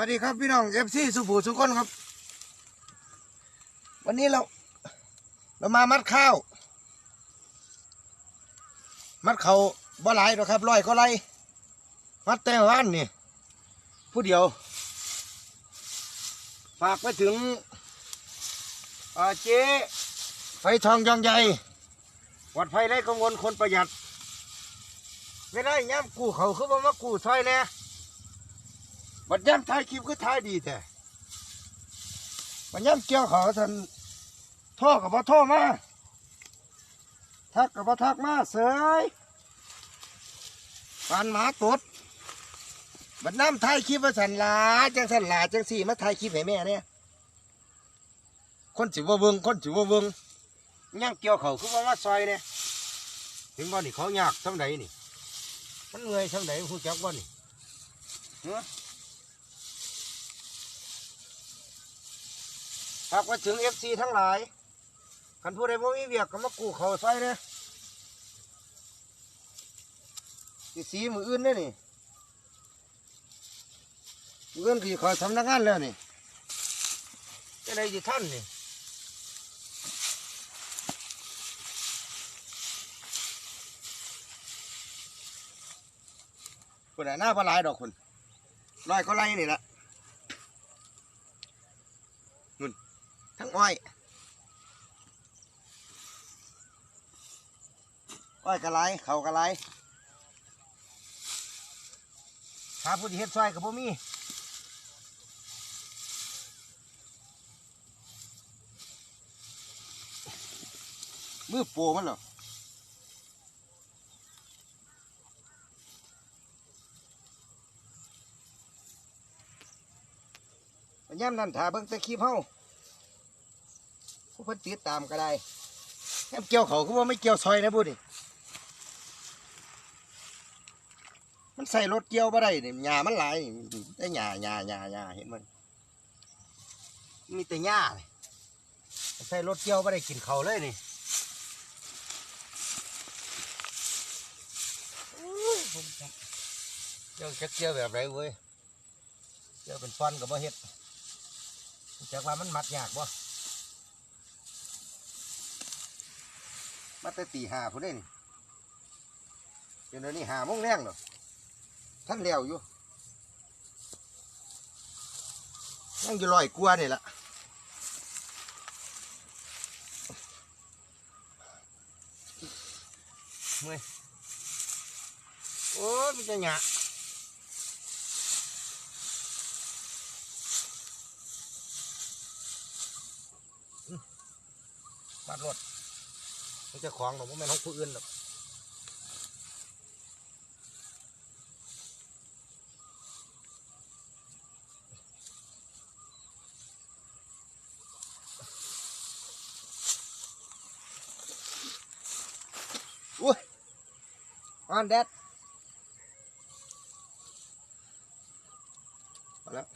วัสดีครับพี่น้องเอฟซีสุภูสุคนครับ วันนี้เรา เรามามัดข้าว มัดเขาบ่หลหรอกครับร้อยก็ไรมัดแต่ว่านนี่ผู้เดียว ฝากไปถึงเจ๊ไฟทองยองใหญ่วัดไฟไร้กังวลคนประหยัดไม่ได้ย้ำกูเขาคือว่ามากูซอยแน่ บัดย่ำถ่ายคลิปก็ถ่ายดีแต่บัดย่ำเกี่ยวเขาท่านท่อกับพ่ท่อมาทักกับพ่ทักมาเสยปานหมาตดบัดน้ำถ่ายคลิปว่าสันลาจังสันลาจังสี่มาถ่ายคลิปให้แม่เนี่ยคนสิว่าเบิงคนสิว่าเบิงย่ำเกี่ยวเขาคือว่ามาซอยเนี่ยถึงบ่นี่เขายากสำไหนนี่มันเงยสำไหนผู้จักบ่นี่เนาะ ฝากไปถึงเอฟซีทั้งหลายคันผู้ใดบ่มีเวียกก็มากูเขาใส่เด้สิสีมืออื่นเด้อนี่มืออื่นคือขาสำนักงานแล้วนี่จะได้สิท่านนี่คนไหนหน้าปลาไหลดอกคนลอยก็ไล่นี่ละ ทั้งอ้อย อ้อยกระไรเขากระไรหาผู้ที่เฮ็ดซอยกับพ่มีมือโปมันเหรอย่ำนั่นถาเบิ่งตะคลิปเฮา ผู้เพิ่นติดตามก็ได้แค่เกี่ยวเขาก็ว่าไม่เกี่ยวซอยนะพูดดิมันใส่รถเกี่ยวบ่ได้เนี่ยหญ้ามันหลายได้หญ้าหญ้าหญ้าหญ้าเห็นมันมีแต่หญ้านี่ใส่รถเกี่ยวบ่ได้กินเขาเลยนี่โอ้ยผมจักเกี่ยวจักเกี่ยวแบบไรเว้ยเกี่ยวเป็นฟันกับบ่เฮ็ดจักว่ามันมัดยากบ่ มาแต่ตีหาผู้ได้นี่เดี๋ยวนี้หาโมงแรงเนาะท่านเลี้ยวอยู่ยังอยู่ลอยกลัวนี่ละเมื่อยโอ้ยมันจะหยะอืมบัดรถ มันจะของหรอกมันไม่ของผู้อื่นหรอกอุ้ยออนแดดพอแล้ว